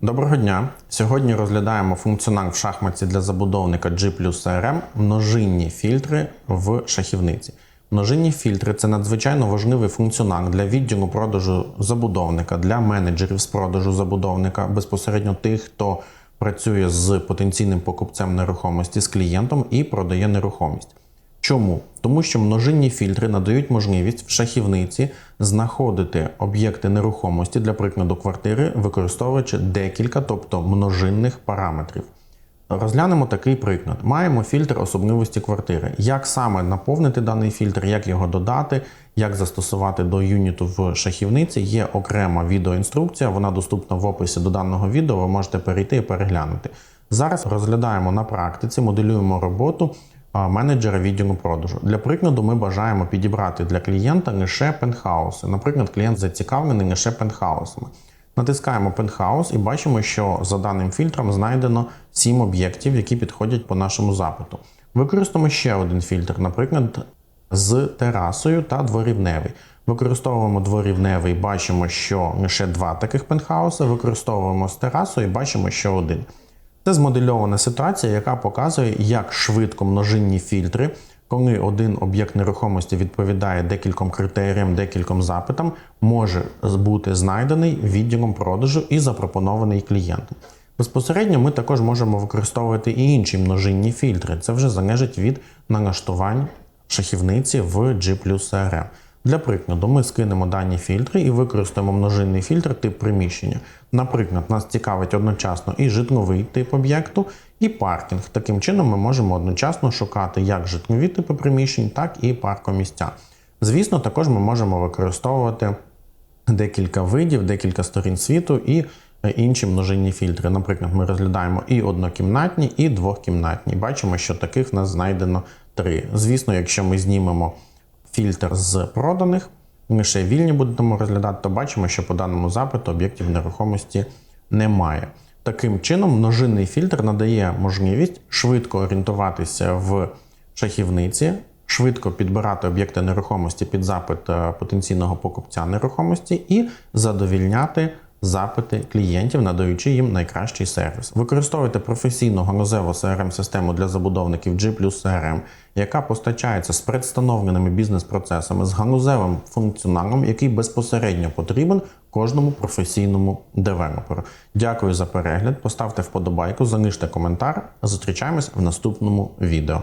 Доброго дня! Сьогодні розглядаємо функціонал в шахматці для забудовника G плюс CRM множинні фільтри в шахівниці. Множинні фільтри це надзвичайно важливий функціонал для відділу продажу забудовника, для менеджерів з продажу забудовника, безпосередньо тих, хто працює з потенційним покупцем нерухомості, з клієнтом і продає нерухомість. Чому? Тому що множинні фільтри надають можливість в шахівниці знаходити об'єкти нерухомості для прикладу квартири, використовуючи декілька, тобто множинних параметрів. Розглянемо такий приклад. Маємо фільтр особливості квартири. Як саме наповнити даний фільтр, як його додати, як застосувати до юніту в шахівниці, є окрема відеоінструкція, вона доступна в описі до даного відео, ви можете перейти і переглянути. Зараз розглядаємо на практиці, моделюємо роботу менеджера відділу продажу. Для прикладу, ми бажаємо підібрати для клієнта лише пентхауси. Наприклад, клієнт зацікавлений лише пентхаусами. Натискаємо пентхаус і бачимо, що за даним фільтром знайдено 7 об'єктів, які підходять по нашому запиту. Використаємо ще один фільтр, наприклад, з терасою та дворівневий. Використовуємо дворівневий, бачимо, що лише два таких пентхауси. Використовуємо з терасою і бачимо, що один. Це змодельована ситуація, яка показує, як швидко множинні фільтри, коли один об'єкт нерухомості відповідає декільком критеріям, декільком запитам, може бути знайдений відділом продажу і запропонований клієнтам. Безпосередньо ми також можемо використовувати і інші множинні фільтри. Це вже залежить від налаштувань шахівниці в G CRM. Для прикладу, ми скинемо дані фільтри і використаємо множинний фільтр тип приміщення. Наприклад, нас цікавить одночасно і житловий тип об'єкту, і паркінг. Таким чином, ми можемо одночасно шукати як житлові типи приміщень, так і паркомісця. Звісно, також ми можемо використовувати декілька видів, декілька сторін світу і е, інші множинні фільтри. Наприклад, ми розглядаємо і однокімнатні, і двохкімнатні. Бачимо, що таких в нас знайдено три. Звісно, якщо ми знімемо фільтр з проданих, Ми ще вільні будемо розглядати, то бачимо, що по даному запиту об'єктів нерухомості немає. Таким чином, множинний фільтр надає можливість швидко орієнтуватися в шахівниці, швидко підбирати об'єкти нерухомості під запит е, потенційного покупця нерухомості і задовільняти запити клієнтів, надаючи їм найкращий сервіс. Використовуйте професійну галузеву crm систему для забудовників G CRM, яка постачається з представленими бізнес-процесами з галузевим функціоналом, який безпосередньо потрібен кожному професійному девелоперу. Дякую за перегляд. Поставте вподобайку, залиште коментар. Зустрічаємось в наступному відео.